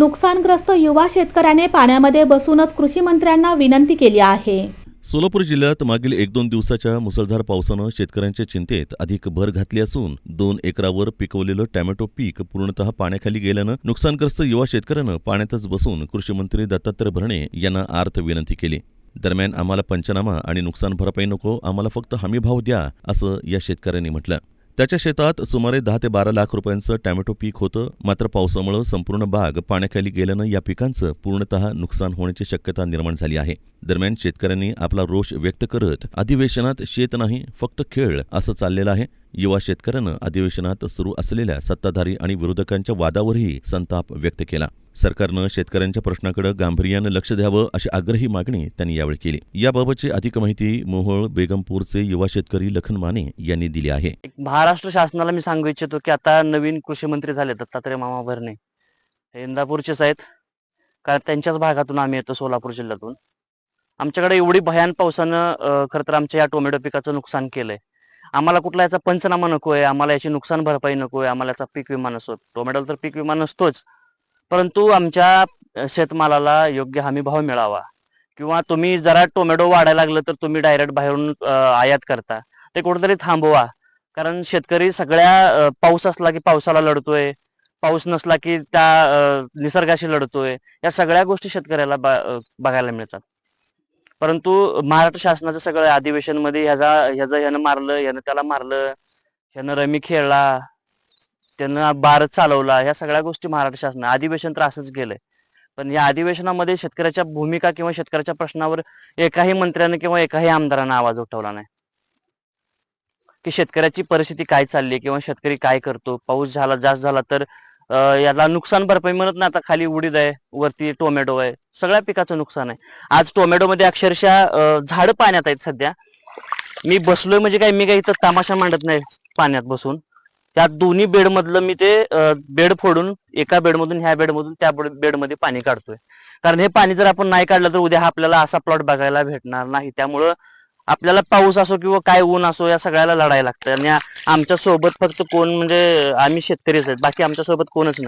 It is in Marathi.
नुकसानग्रस्त युवा शेतकऱ्याने पाण्यामध्ये बसूनच कृषी मंत्र्यांना विनंती केली आहे. सोलापूर जिल्ह्यात मागील एक दोन दिवसाच्या मुसळधार पावसानं शेतकऱ्यांच्या चिंतेत अधिक भर घातली असून दोन एकरावर पिकवलेलं टॅमॅटो पीक पूर्णतः पाण्याखाली गेल्यानं नुकसानग्रस्त युवा शेतकऱ्यानं पाण्यातच बसून कृषीमंत्री दत्तात्रय भरणे यांना आर्थ विनंती केली. दरम्यान आम्हाला पंचनामा आणि नुकसान भरपाई नको आम्हाला फक्त हमीभाव द्या असं या शेतकऱ्यांनी म्हटलं. त्याच्या शेतात सुमारे दहा ते बारा लाख रुपयांचं टॅमॅटो पीक होतं. मात्र पावसामुळं संपूर्ण बाग पाण्याखाली गेल्यानं या पिकांचं पूर्णतः नुकसान होण्याची शक्यता निर्माण झाली आहे. दरम्यान शेतकऱ्यांनी आपला रोष व्यक्त करत अधिवेशनात शेत नाही फक्त खेळ असं चाललेलं आहे. युवा शेतकऱ्यानं अधिवेशनात सुरू असलेल्या सत्ताधारी आणि विरोधकांच्या वादावरही संताप व्यक्त केला. सरकारनं शेतकऱ्यांच्या प्रश्नाकडे गांभीर्यानं लक्ष द्यावं अशी आग्रही मागणी त्यांनी यावेळी केली. याबाबतची अधिक माहिती मोहोळ बेगमपूरचे युवा शेतकरी लखन माने यांनी दिली आहे. महाराष्ट्र शासनाला मी सांगू इच्छितो की आता नवीन कृषी मंत्री झाले दत्तात्रय मामा भरणे. हे इंदापूरचेच आहेत. कारण त्यांच्याच भागातून आम्ही येतो सोलापूर जिल्ह्यातून. आमच्याकडे एवढी भयान पावसानं खर खरं तर आमच्या या टोमॅटो पिकाचं नुकसान केलंय. आम्हाला कुठला याचा पंचनामा नको आहे आम्हाला याची नुकसान भरपाई नको आहे आम्हाला याचा पीक विमा नसतो टोमॅटोला तर पीक विमा नसतोच. परंतु आमच्या शेतमालाला योग्य हमी भाव मिळावा. किंवा तुम्ही जरा टोमॅटो वाढायला लागलं तर तुम्ही डायरेक्ट बाहेरून आयात करता. ते कुठेतरी थांबवा. कारण शेतकरी सगळ्या पाऊस असला की पावसाला लढतोय. पाऊस नसला की त्या निसर्गाशी लढतोय. या सगळ्या गोष्टी शेतकऱ्याला बघायला मिळतात. परंतु महाराष्ट्र शासनाचं सगळं अधिवेशनमध्ये ह्याचा ह्याचं ह्यानं मारलं ह्यानं त्याला मारलं ह्यानं रमी खेळला त्यानं बार चालवला ह्या सगळ्या गोष्टी महाराष्ट्र शासन अधिवेशन तर असंच गेलंय. पण या अधिवेशनामध्ये शेतकऱ्याच्या भूमिका किंवा शेतकऱ्याच्या प्रश्नावर एकाही मंत्र्यानं किंवा एकाही आमदारानं आवाज उठवला नाही. की शेतकऱ्याची परिस्थिती काय चालली किंवा शेतकरी काय करतो पाऊस झाला जास्त झाला तर याला नुकसान भरपाई म्हणत ना आता खाली उडीद आहे वरती टोमॅटो आहे सगळ्या पिकाचं नुकसान आहे. आज टोमॅटोमध्ये अक्षरशः झाडं पाण्यात आहेत सध्या. मी बसलोय म्हणजे काय मी काही इथं तमाशा मांडत नाही पाण्यात बसून. त्या दोन्ही बेड मधलं मी ते बेड फोडून एका बेडमधून ह्या बेडमधून त्या बेडमध्ये पाणी काढतोय. कारण हे पाणी जर आपण नाही काढलं तर उद्या आपल्याला असा प्लॉट बघायला भेटणार नाही. त्यामुळं आपल्याला पाऊस असो किंवा काय ऊन असो या सगळ्याला लढायला लागतं आणि आमच्यासोबत फक्त कोण म्हणजे आम्ही शेतकरीच आहेत. बाकी आमच्यासोबत कोणच नाही.